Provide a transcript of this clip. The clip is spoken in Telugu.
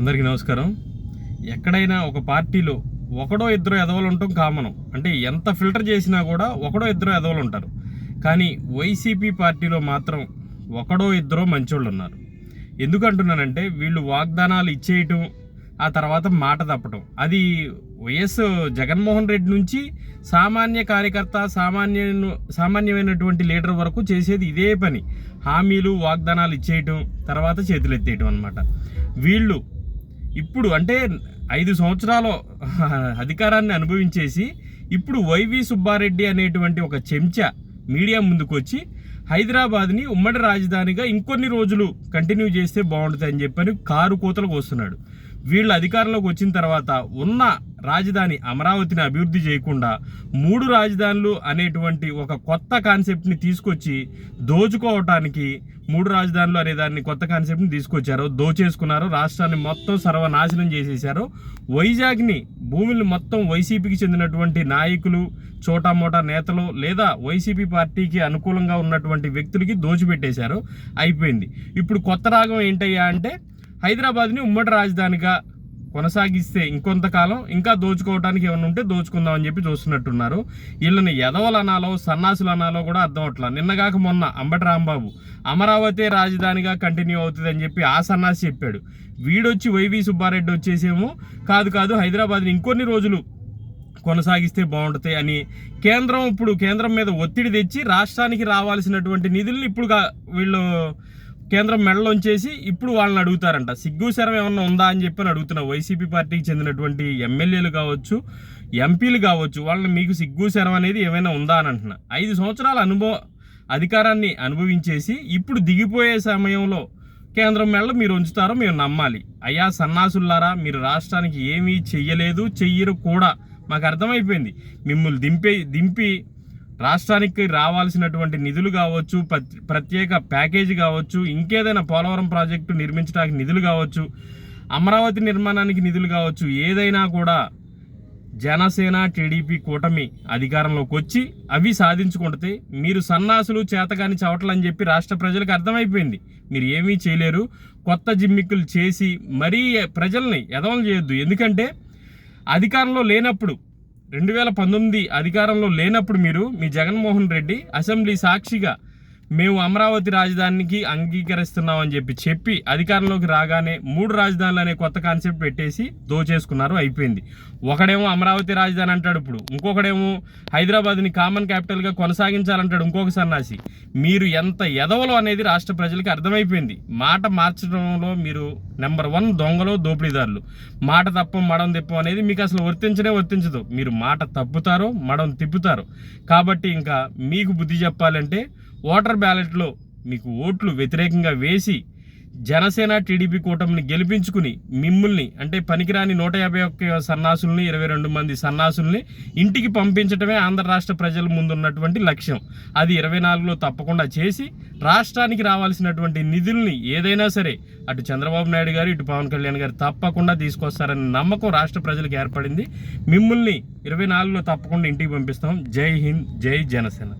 అందరికీ నమస్కారం. ఎక్కడైనా ఒక పార్టీలో ఒకడో ఇద్దరు ఎదవలు ఉండటం కామనం. అంటే ఎంత ఫిల్టర్ చేసినా కూడా ఒకడో ఇద్దరు ఎదవలు ఉంటారు కానీ వైసీపీ పార్టీలో మాత్రం ఒకడో ఇద్దరు మంచోళ్ళు ఉన్నారు ఎందుకంటున్నానంటే వీళ్ళు వాగ్దానాలు ఇచ్చేయటం ఆ తర్వాత మాట తప్పటం. అది వైఎస్ జగన్మోహన్ రెడ్డి నుంచి సామాన్య కార్యకర్త సామాన్య సామాన్యమైనటువంటి లీడర్ వరకు చేసేది ఇదే పని. హామీలు వాగ్దానాలు ఇచ్చేయటం తర్వాత చేతులు ఎత్తేయటం అనమాట వీళ్ళు ఇప్పుడు అంటే ఐదు సంవత్సరాలు అధికారాన్ని అనుభవించేసి ఇప్పుడు వైవి సుబ్బారెడ్డి అనేటువంటి ఒక చెంచా మీడియా ముందుకు వచ్చి హైదరాబాద్ని ఉమ్మడి రాజధానిగా ఇంకొన్ని రోజులు కంటిన్యూ చేస్తే బాగుంటుంది అని చెప్పని కారు కూతలకు వస్తున్నాడు వీళ్ళు అధికారంలోకి వచ్చిన తర్వాత ఉన్న రాజధాని అమరావతిని అభివృద్ధి చేయకుండా మూడు రాజధానులు అనేటువంటి ఒక కొత్త కాన్సెప్ట్ని తీసుకొచ్చి దోచుకోవటానికి మూడు రాజధానులు అనే దాన్ని కొత్త కాన్సెప్ట్ని తీసుకొచ్చారు. దోచేసుకున్నారు. రాష్ట్రాన్ని మొత్తం సర్వనాశనం చేసేశారు. వైజాగ్ని భూమిని మొత్తం వైసీపీకి చెందినటువంటి నాయకులు చోటామోటా నేతలు లేదా వైసీపీ పార్టీకి అనుకూలంగా ఉన్నటువంటి వ్యక్తులకి దోచిపెట్టేశారు. అయిపోయింది. ఇప్పుడు కొత్త రాగం ఏంటయ్యా అంటే హైదరాబాద్ని ఉమ్మడి రాజధానిగా కొనసాగిస్తే ఇంకొంతకాలం ఇంకా దోచుకోవడానికి ఏమైనా ఉంటే దోచుకుందామని చెప్పి చూస్తున్నట్టున్నారు. వీళ్ళని ఎదవలు అనాలో సన్నాసులు అనాలో కూడా అర్థం అవట్లా నిన్నగాక మొన్న అంబటి రాంబాబు అమరావతి రాజధానిగా కంటిన్యూ అవుతుంది అని చెప్పి ఆ సన్నాసి చెప్పాడు. వీడొచ్చి వైవి సుబ్బారెడ్డి వచ్చేసేమో కాదు కాదు హైదరాబాద్ని ఇంకొన్ని రోజులు కొనసాగిస్తే బాగుంటుంది అని కేంద్రం ఇప్పుడు కేంద్రం మీద ఒత్తిడి తెచ్చి రాష్ట్రానికి రావాల్సినటువంటి నిధులను ఇప్పుడు వీళ్ళు కేంద్రం మెడలోంచేసి ఇప్పుడు వాళ్ళని అడుగుతారంట. సిగ్గు శరం ఏమన్నా ఉందా అని చెప్పి అని అడుగుతున్నా వైసీపీ పార్టీకి చెందినటువంటి ఎమ్మెల్యేలు కావచ్చు ఎంపీలు కావచ్చు వాళ్ళని మీకు సిగ్గు శరం అనేది ఏమైనా ఉందా అని అంటున్నా. ఐదు సంవత్సరాల అనుభవ అధికారాన్ని అనుభవించేసి ఇప్పుడు దిగిపోయే సమయంలో కేంద్రం మెడలు మీరు ఉంచుతారో మేము నమ్మాలి. అయ్యా సన్నాసుల్లారా మీరు రాష్ట్రానికి ఏమీ చెయ్యలేదు చెయ్యరు కూడా. మాకు అర్థమైపోయింది. మిమ్మల్ని దింపే దింపి రాష్ట్రానికి రావాల్సినటువంటి నిధులు కావచ్చు ప్రత్యేక ప్యాకేజీ కావచ్చు ఇంకేదైనా పోలవరం ప్రాజెక్టు నిర్మించడానికి నిధులు కావచ్చు అమరావతి నిర్మాణానికి నిధులు కావచ్చు ఏదైనా కూడా జనసేన టీడీపీ కూటమి అధికారంలోకి వచ్చి అవి సాధించుకుంటే మీరు సన్నాసులు చేతగాని చవటలు అని చెప్పి రాష్ట్ర ప్రజలకు అర్థమైపోయింది. మీరు ఏమీ చేయలేరు. కొత్త జిమ్మిక్కులు చేసి మరీ ప్రజల్ని ఎదవలు చేయొద్దు. ఎందుకంటే అధికారంలో లేనప్పుడు రెండు వేల పంతొమ్మిది అధికారంలో లేనప్పుడు మీరు మీ జగన్మోహన్ రెడ్డి అసెంబ్లీ సాక్షిగా మేము అమరావతి రాజధానికి అంగీకరిస్తున్నామని చెప్పి చెప్పి అధికారంలోకి రాగానే మూడు రాజధానులు అనే కొత్త కాన్సెప్ట్ పెట్టేసి దోచేసుకున్నారు అయిపోయింది. ఒకడేమో అమరావతి రాజధాని అంటాడు ఇప్పుడు ఇంకొకడేమో హైదరాబాద్ని కామన్ క్యాపిటల్గా కొనసాగించాలంటాడు ఇంకొక సన్నాసి. మీరు ఎంత ఎదవలో అనేది రాష్ట్ర ప్రజలకి అర్థమైపోయింది. మాట మార్చడంలో మీరు నెంబర్ వన్ దొంగలు దోపిడీదారులు. మాట తప్పం మడం తిప్పం అనేది మీకు అసలు వర్తించనే వర్తించదు. మీరు మాట తప్పుతారో మడం తిప్పుతారు. కాబట్టి ఇంకా మీకు బుద్ధి చెప్పాలంటే ఓటర్ బ్యాలెట్లో మీకు ఓట్లు వ్యతిరేకంగా వేసి జనసేన టీడీపీ కూటమిని గెలిపించుకుని మిమ్మల్ని అంటే పనికిరాని నూట యాభై ఒక్క సన్నాసుల్ని ఇరవై రెండు మంది సన్నాసుల్ని ఇంటికి పంపించడమే ఆంధ్ర రాష్ట్ర ప్రజల ముందున్నటువంటి లక్ష్యం. అది ఇరవై నాలుగులో తప్పకుండా చేసి రాష్ట్రానికి రావాల్సినటువంటి నిధుల్ని ఏదైనా సరే అటు చంద్రబాబు నాయుడు గారు ఇటు పవన్ కళ్యాణ్ గారు తప్పకుండా తీసుకొస్తారనే నమ్మకం రాష్ట్ర ప్రజలకు ఏర్పడింది. మిమ్మల్ని ఇరవై నాలుగులో తప్పకుండా ఇంటికి పంపిస్తాం. జై హింద్ జై జనసేన.